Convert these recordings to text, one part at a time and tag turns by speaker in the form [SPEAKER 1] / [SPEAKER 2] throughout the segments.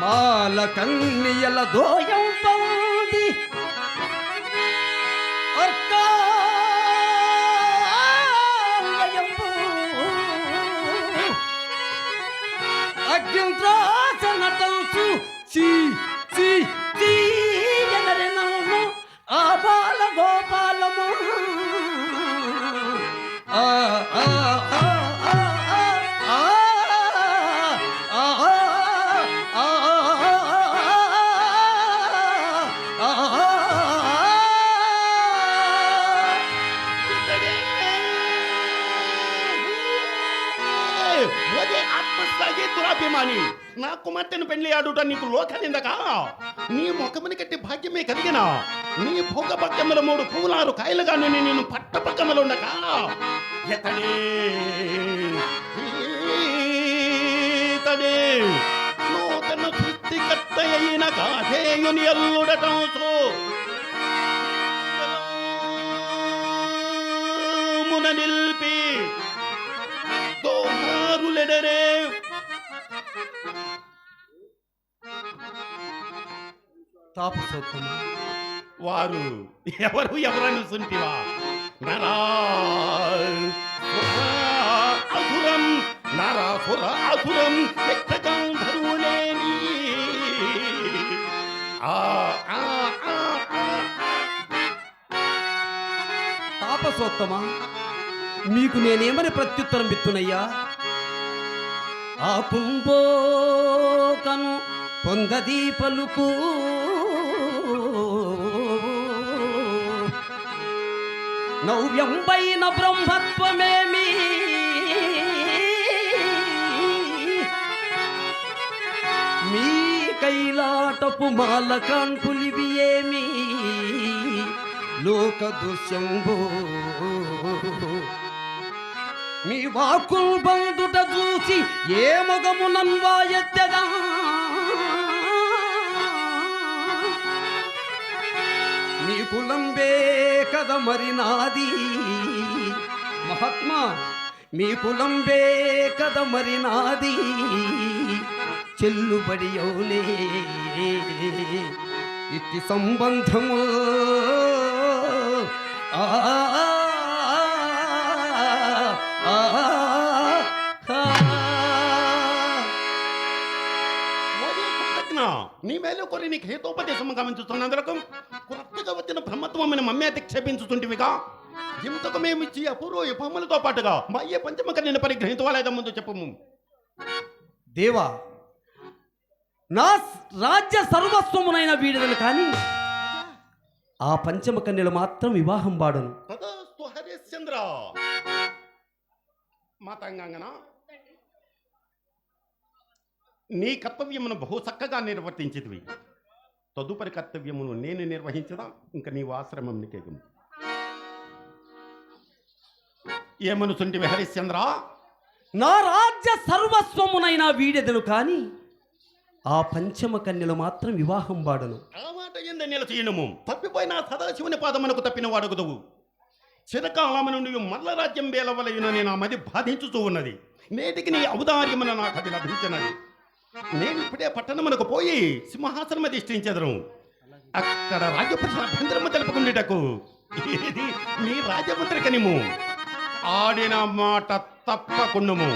[SPEAKER 1] మాల కన్నియల దోయం పౌది. అర్కాయయంబు అగ్నింద్రాసనటంచు. చీ చీ ఆ బాల గోపా
[SPEAKER 2] ఒరే ఆత్మస్థాయి దురాభిమాని. నా కుమార్తెను పెళ్ళి ఆడుట నీకు లోకనిందక? నీ ముఖముని కట్టి భాగ్యమే కలిగిన. నీ భోగ భాగ్యముల మూడు పూలారు కాయలుగాను నేను పట్ట పట్టపక్కములు ఉండక ఎతడే ఈతడే నూతన సృష్టికర్త అయిన కాధేయుని అల్లుడటం నిల్పి వారు ఎవరు ఎవరని సుంటివా నరా నరాసుర అసురం యక్షగాంధర్వులేని ఆ
[SPEAKER 1] మీకు నేనేమని ప్రత్యుత్తరం విత్తునయ్యా ఆ పుంపోకను పొందది పలుకు నవ్యంబైన బ్రహ్మత్వమేమి? మీ కైలాటపు మాలకాంఠులివి ఏమి? లోక దుష్యంభో మీ వాక్కుల్ బందుట చూసి ఏ మొగమునన్వా ఎత్తదా? మీ కులంబే కద మరి నాది. మహాత్మా మీ కులంబే కద మరి నాది. చెల్లుబడి అవునే ఇట్టి సంబంధము. ఆ,
[SPEAKER 2] నీ మేలు కోరి నీకు హేతోపదేశము గమనించుతున్నందులకు కొత్తగా వచ్చిన బ్రహ్మత్వమైన మమ్మే అధిక్షేపించుతుంటివిగా ఇంతకు మేమిచ్చి అపూర్వ ఉపములతో పాటుగా మా అయ్యే పంచమక నిన్ను పరిగ్రహించవాలేదా ముందు చెప్పము
[SPEAKER 1] దేవా నా రాజ్య సర్వస్వమునైన వీడదను కానీ ఆ పంచమ కన్యలు మాత్రం వివాహం
[SPEAKER 2] హరిశ్చంద్ర. మాతాంగాంగన? నీ కర్తవ్యమును బహు చక్కగా నిర్వర్తించితివి. తదుపరి కర్తవ్యమును నేను నిర్వహించదా ఇంకా నీవు ఆశ్రమం నికేగము ఏమనుచుంటివి హరిశ్చంద్ర
[SPEAKER 1] నా రాజ్య సర్వస్వమునైన వీడెదను కానీ ఆ పంచమ కన్యలు మాత్రం వివాహం వాడను.
[SPEAKER 2] ఆ మాట ఎందు నిలచేయనము? తప్పిపోయిన సదాశివుని పాదమునకు తప్పిన వాడుగుదవు. చిరకాలము నుండి మల్ల రాజ్యం వేలవలయునని నా మది బాధించుతూ ఉన్నది. నేటికి నీ ఔదార్యమున నాకు అది లభించినది. నేను ఇప్పుడే పట్టణమునకు పోయి సింహాసనం అధిష్ఠించెదరు అక్కడ రాజపక్ష అభ్యంతరము తెలుపుకుండేటకు. ఇది నీ రాజమంత్రికనిము ఆడిన మాట తప్పకుండుము.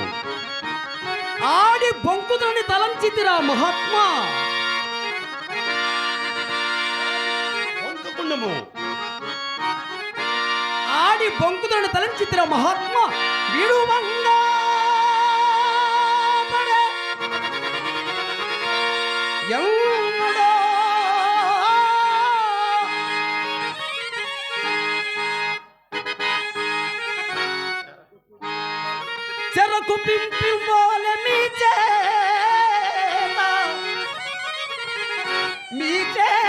[SPEAKER 1] ఆడి బొంకుదని తలంచితిరా మహాత్మా.
[SPEAKER 2] వంకకుండుము
[SPEAKER 1] ఆడి బొంకుదని తలంచితిరా మహాత్మా. విడువంగా ఎన్నడో చెరకు పింపివ్వాలి మీ చేత. మీ చేత.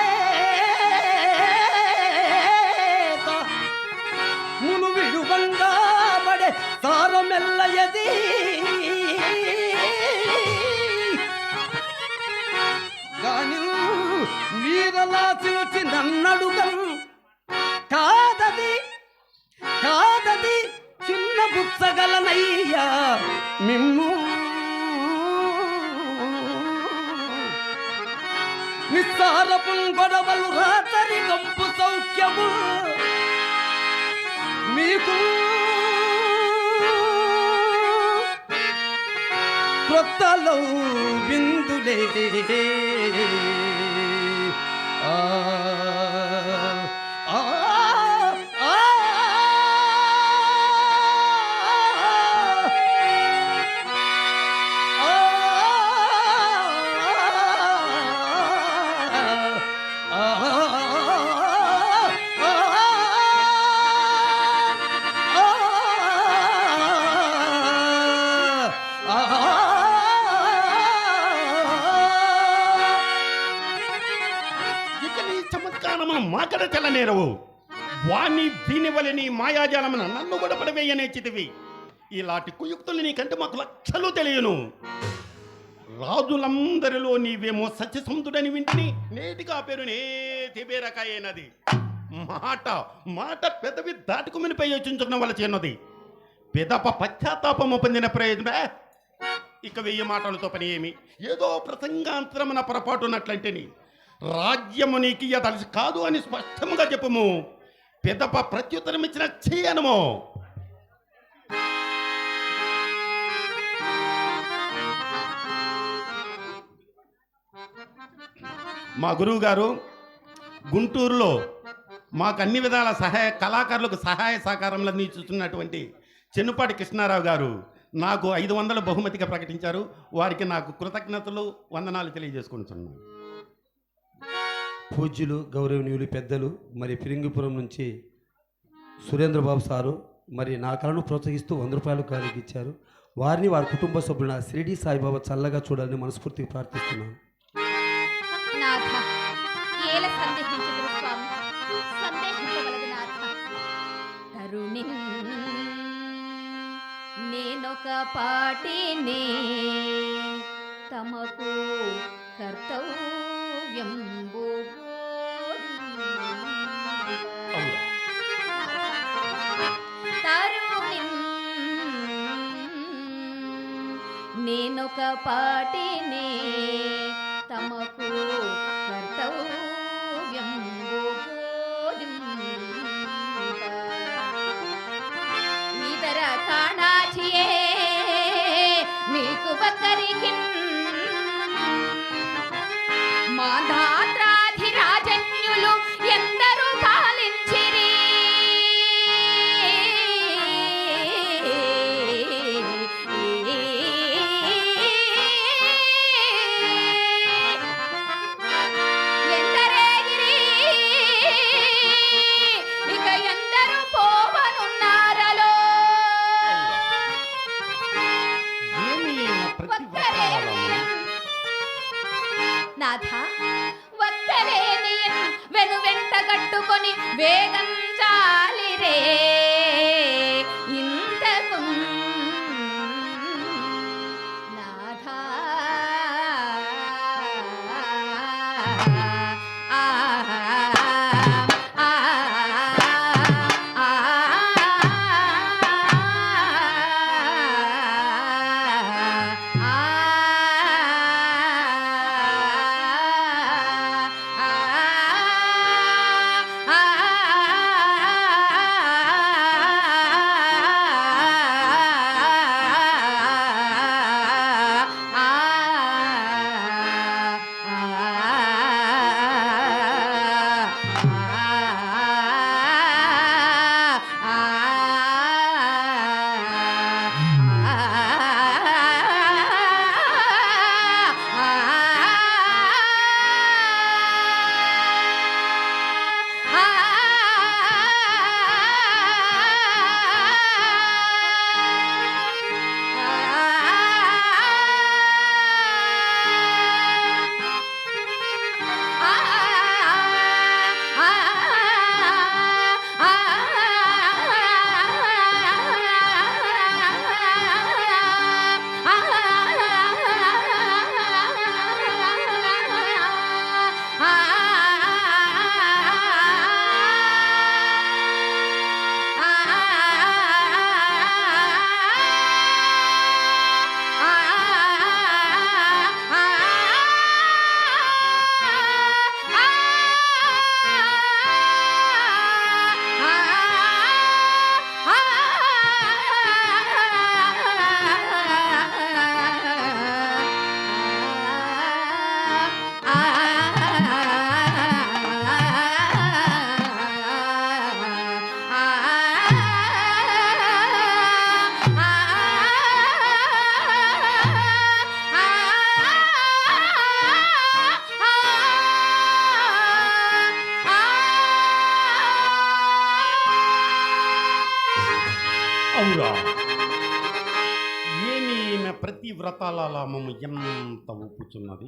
[SPEAKER 1] కన్నడుగం. కాదది కాదది చిన్న బుచ్చగలనయ్యా మిమ్ము. నిస్సారపు గొడవలు రాతరి కంపు సౌఖ్యము. మీకు క్రొత్తలో బిందులే
[SPEAKER 2] చమత్కారమును మాకడ చెల్లనేరవు వాణ్ణి దీనివల్ల మాయాజాలమున నన్ను కూడా పడవేయనే చితివి. ఇలాంటి కుయుక్తులు నీకంటే మాకు లక్షలు తెలియను. రాజులందరిలో నీవేమో సత్యసంధుడని వింటిని నేటిగా పేరు నేతి మాట మాట పెదవి దాటుకుమినిపై యోచించుకున్న వాళ్ళ చిన్నది. పెదప పశ్చాత్తాపము పొందిన ప్రయోజనమే. ఇక వెయ్యి మాటలతో పని ఏమి? ఏదో ప్రసంగాంతరమున నీ రాజ్యము నీకు తలసి కాదు అని స్పష్టముగా చెప్పుము. పెదప ప్రత్యుత్తరం ఇచ్చిన చేయనము. మా గురువు గారు గుంటూరులో మాకు అన్ని విధాల సహాయ కళాకారులకు సహాయ సహకారంలో చూస్తున్నటువంటి చెన్నుపాటి కృష్ణారావు గారు నాకు ఐదు వందల బహుమతిగా ప్రకటించారు. వారికి నాకు కృతజ్ఞతలు వందనాలు తెలియజేసుకుంటున్నాను.
[SPEAKER 1] పూజ్యులు గౌరవనీయులు పెద్దలు మరి ఫిరింగిపురం నుంచి సురేంద్రబాబు సారు మరి నా కళను ప్రోత్సహిస్తూ వంద రూపాయలు కాలికి ఇచ్చారు. వారిని వారి కుటుంబ సభ్యుల షిరిడి సాయిబాబా చల్లగా చూడాలని మనస్ఫూర్తిగా ప్రార్థిస్తున్నాను.
[SPEAKER 3] నేనొక పాటిని తమకు కర్తవ్యం నేనొక పాటిని తమకు కర్తవ్యం ఇతర కాణాచియే నీకు
[SPEAKER 2] ఒకరికి మాధా వ్రతాల లామము ఎంత ఒప్పుచున్నది